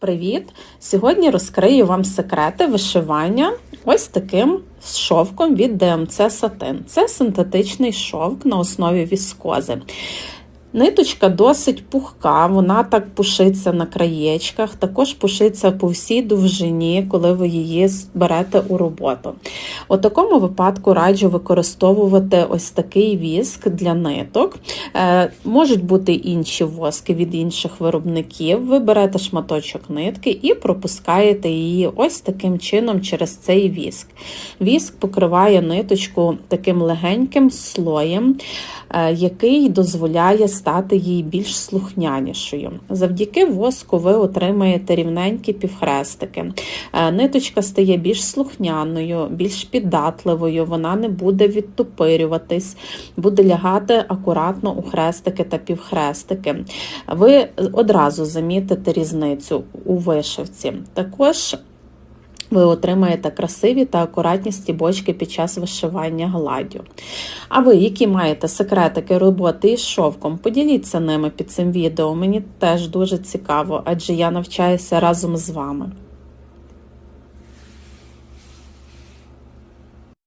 Привіт! Сьогодні розкрию вам секрети вишивання ось таким шовком від ДМЦ Сатин. Це синтетичний шовк на основі віскози. Ниточка досить пухка, вона так пушиться на краєчках, також пушиться по всій довжині, коли ви її берете у роботу. У такому випадку раджу використовувати ось такий віск для ниток. Е, Можуть бути інші воски від інших виробників. Ви берете шматочок нитки і пропускаєте її ось таким чином через цей віск. Віск покриває ниточку таким легеньким слоєм, е, який дозволяє стати їй більш слухнянішою. Завдяки воску ви отримаєте рівненькі півхрестики. Е, Ниточка стає більш слухняною, більш піддатливою, вона не буде відтопирюватись, буде лягати акуратно у хрестики та півхрестики. Ви одразу замітите різницю у вишивці. Також ви отримаєте красиві та акуратні стібочки під час вишивання гладдю. А ви, які маєте секретики роботи із шовком, поділіться ними під цим відео. Мені теж дуже цікаво, адже я навчаюся разом з вами.